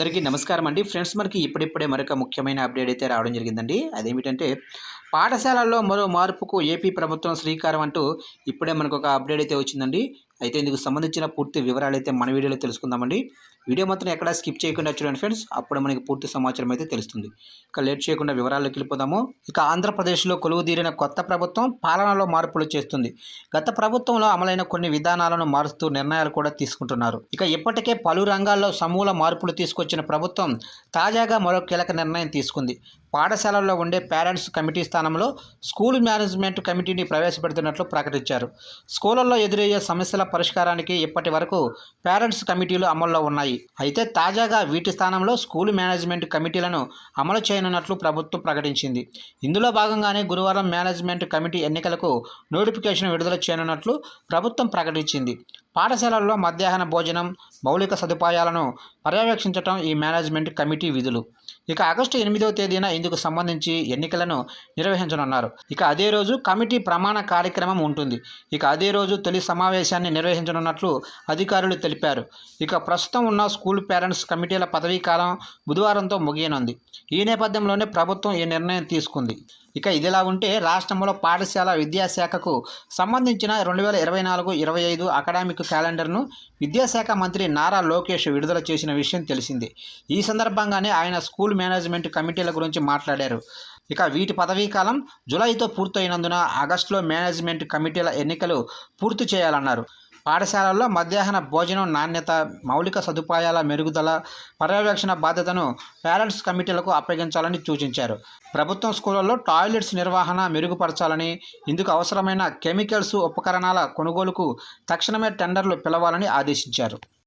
అందరికీ నమస్కారం అండి. ఫ్రెండ్స్ మనకి ఇప్పుడిప్పుడే మరొక ముఖ్యమైన అప్డేట్ అయితే రావడం జరిగిందండి. అదేమిటంటే పాఠశాలల్లో మరో మార్పుకు ఏపీ ప్రభుత్వం శ్రీకారం అంటూ ఇప్పుడే మనకు ఒక అప్డేట్ అయితే వచ్చిందండి. అయితే ఇందుకు సంబంధించిన పూర్తి వివరాలు అయితే మన వీడియోలో తెలుసుకుందామండి. వీడియో మాత్రం ఎక్కడా స్కిప్ చేయకుండా చూడండి ఫ్రెండ్స్. అప్పుడు మనకి పూర్తి సమాచారం అయితే తెలుస్తుంది. ఇక లేట్ చేయకుండా వివరాల్లోకి వెళ్ళిపోదాము. ఇక ఆంధ్రప్రదేశ్లో కొలువు తీరిన కొత్త ప్రభుత్వం పాలనలో మార్పులు చేస్తుంది. గత ప్రభుత్వంలో అమలైన కొన్ని విధానాలను మారుస్తూ నిర్ణయాలు కూడా తీసుకుంటున్నారు. ఇక ఇప్పటికే పలు రంగాల్లో సమూల మార్పులు తీసుకొచ్చిన ప్రభుత్వం తాజాగా మరో కీలక నిర్ణయం తీసుకుంది. పాఠశాలల్లో ఉండే పేరెంట్స్ కమిటీ స్థానంలో స్కూల్ మేనేజ్మెంట్ కమిటీని ప్రవేశపెడుతున్నట్లు ప్రకటించారు. స్కూళ్ళల్లో ఎదురయ్యే సమస్యల పరిష్కారానికి ఇప్పటి వరకు పేరెంట్స్ కమిటీలు అమల్లో ఉన్నాయి. అయితే తాజాగా వీటి స్థానంలో స్కూల్ మేనేజ్మెంట్ కమిటీలను అమలు చేయనున్నట్లు ప్రభుత్వం ప్రకటించింది. ఇందులో భాగంగానే గురువారం మేనేజ్మెంట్ కమిటీ ఎన్నికలకు నోటిఫికేషన్ విడుదల చేయనున్నట్లు ప్రభుత్వం ప్రకటించింది. పాఠశాలల్లో మధ్యాహ్న భోజనం మౌలిక సదుపాయాలను పర్యవేక్షించడం ఈ మేనేజ్మెంట్ కమిటీ విధులు. ఇక ఆగస్టు ఎనిమిదవ తేదీన ఇందుకు సంబంధించి ఎన్నికలను నిర్వహించనున్నారు. ఇక అదే రోజు కమిటీ ప్రమాణ కార్యక్రమం ఉంటుంది. ఇక అదే రోజు తొలి సమావేశాన్ని నిర్వహించనున్నట్లు అధికారులు తెలిపారు. ఇక ప్రస్తుతం ఉన్న స్కూల్ పేరెంట్స్ కమిటీల పదవీ కాలం బుధవారంతో ముగియనుంది. ఈ నేపథ్యంలోనే ప్రభుత్వం ఈ నిర్ణయం తీసుకుంది. ఇక ఇదిలా ఉంటే రాష్ట్రంలో పాఠశాల విద్యాశాఖకు సంబంధించిన రెండు వేల ఇరవై నాలుగు ఇరవై ఐదు అకాడమిక్ క్యాలెండర్ను విద్యాశాఖ మంత్రి నారా లోకేష్ విడుదల చేసిన విషయం తెలిసింది. ఈ సందర్భంగానే ఆయన స్కూల్ మేనేజ్మెంట్ కమిటీల గురించి మాట్లాడారు. ఇక వీటి పదవీ కాలం జులైతో పూర్తయినందున ఆగస్టులో మేనేజ్మెంట్ కమిటీల ఎన్నికలు పూర్తి చేయాలన్నారు. పాఠశాలల్లో మధ్యాహ్న భోజనం నాణ్యత మౌలిక సదుపాయాల మెరుగుదల పర్యవేక్షణ బాధ్యతను పేరెంట్స్ కమిటీలకు అప్పగించాలని సూచించారు. ప్రభుత్వం స్కూళ్ళలో టాయిలెట్స్ నిర్వహణ మెరుగుపరచాలని ఇందుకు అవసరమైన కెమికల్స్ ఉపకరణాల కొనుగోలుకు తక్షణమే టెండర్లు పిలవాలని ఆదేశించారు.